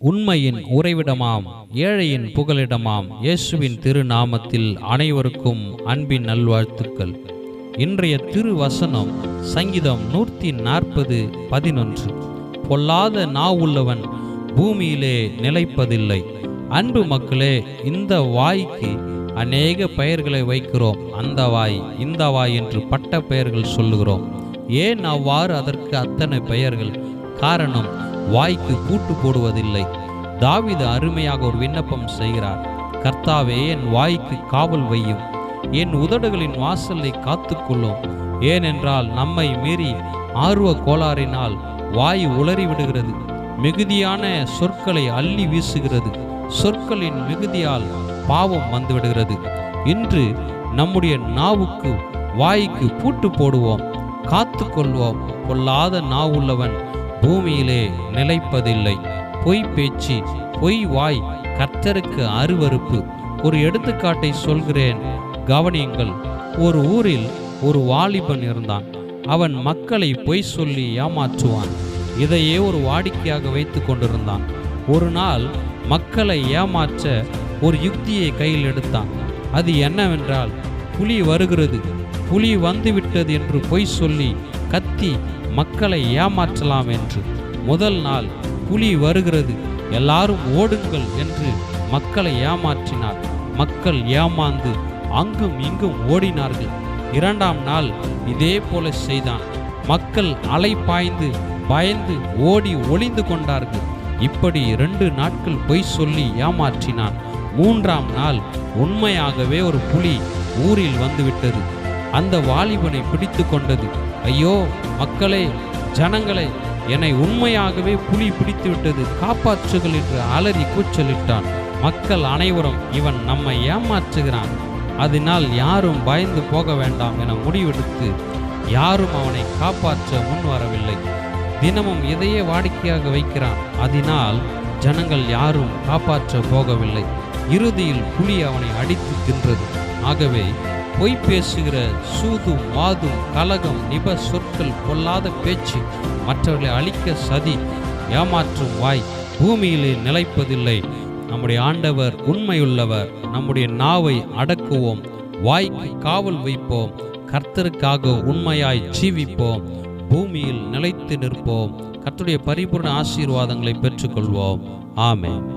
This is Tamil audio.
உண்மையின் உறைவிடமாம் ஏழையின் புகலிடமாம். இயேசுவின் திருநாமத்தில் அனைவருக்கும் அன்பின் நல்வாழ்த்துக்கள். இன்றைய திருவசனம் சங்கீதம் நூற்றி நாற்பது பதினொன்று. பொல்லாத நாவுள்ளவன் பூமியிலே நிலைப்பதில்லை. அன்பு மக்களே இந்த வாய்க்கு அநேக பெயர்களை வைக்கிறோம். அந்த வாய் இந்த வாய் என்று பட்ட பெயர்கள் சொல்லுகிறோம். ஏன் அவ்வாறு அதற்கு அத்தனை பெயர்கள்? காரணம் வாய்க்கு பூட்டு போடுவதில்லை. தாவித அருமையாக ஒரு விண்ணப்பம் செய்கிறார். கர்த்தாவே என் வாய்க்கு காவல் வையும். என் உதடுகளின் வாசலை காத்துக்கொள்ளும். ஏனென்றால் நம்மை மீறி ஆர்வ கோளாறினால் வாய் உளறி விடுகிறது மிகுதியான சொற்களை அள்ளி வீசுகிறது. சொற்களின் மிகுதியால் பாவம் வந்துவிடுகிறது. இன்று நம்முடைய நாவுக்கு வாய்க்கு பூட்டு போடுவோம். காத்து கொள்வோம் பொல்லாத நாவுள்ளவன் பூமியிலே நிலைப்பதில்லை. பொய் பேச்சு பொய் வாய் கர்த்தருக்கு அருவருப்பு. ஒரு எடுத்துக்காட்டை சொல்கிறேன். கவனியுங்கள் ஒரு ஊரில் ஒரு வாலிபன் இருந்தான். அவன் மக்களை பொய் சொல்லி ஏமாற்றுவான். இதையே ஒரு வாடிக்கையாக வைத்து கொண்டிருந்தான். ஒரு நாள் மக்களை ஏமாற்ற ஒரு யுக்தியை கையில் எடுத்தான். அது என்னவென்றால் புலி வருகிறது. புலி வந்துவிட்டது என்று பொய் சொல்லி கத்தி மக்களை ஏமாற்றலாம் என்று. முதல் நாள் புலி வருகிறது. எல்லாரும் ஓடுங்கள் என்று மக்களை ஏமாற்றினார். மக்கள் ஏமாந்து அங்கும் இங்கும் ஓடினார்கள். இரண்டாம் நாள் இதே போல செய்தான். மக்கள் அலை பாய்ந்து பயந்து ஓடி ஒளிந்து கொண்டார்கள். இப்படி ரெண்டு நாட்கள் பொய் சொல்லி ஏமாற்றினான். மூன்றாம் நாள் உண்மையாகவே ஒரு புலி ஊரில் வந்துவிட்டது. அந்த வாலிபனை பிடித்து கொண்டது. ஐயோ மக்களே ஜனங்களே என்னை உண்மையாகவே புலி பிடித்து விட்டது காப்பாற்றுகள் என்று அலறி கூச்சலிட்டான். மக்கள் அனைவரும் இவன் நம்மை ஏமாற்றுகிறான். அதனால் யாரும் பயந்து போக வேண்டாம் என முடிவெடுத்து யாரும் அவனை காப்பாற்ற முன் வரவில்லை. தினமும் இதையே வாடிக்கையாக வைக்கிறான். அதனால் ஜனங்கள் யாரும் காப்பாற்ற போகவில்லை. இறுதியில் புலி அவனை அடித்து தின்றது. ஆகவே பொய் பேசுகிற சூதும் வாதும் கலகம் நிப சொற்கள் கொல்லாத பேச்சு மற்றவர்களை அழிக்க சதி ஏமாற்றும் வாய் பூமியிலே நிலைப்பதில்லை. நம்முடைய ஆண்டவர் உண்மையுள்ளவர். நம்முடைய நாவை அடக்குவோம். வாய்க்கு காவல் வைப்போம். கர்த்தருக்காக உண்மையாய் ஜீவிப்போம். பூமியில் நிலைத்து நிற்போம். கர்த்தருடைய பரிபூர்ண ஆசீர்வாதங்களை பெற்றுக்கொள்வோம். ஆமே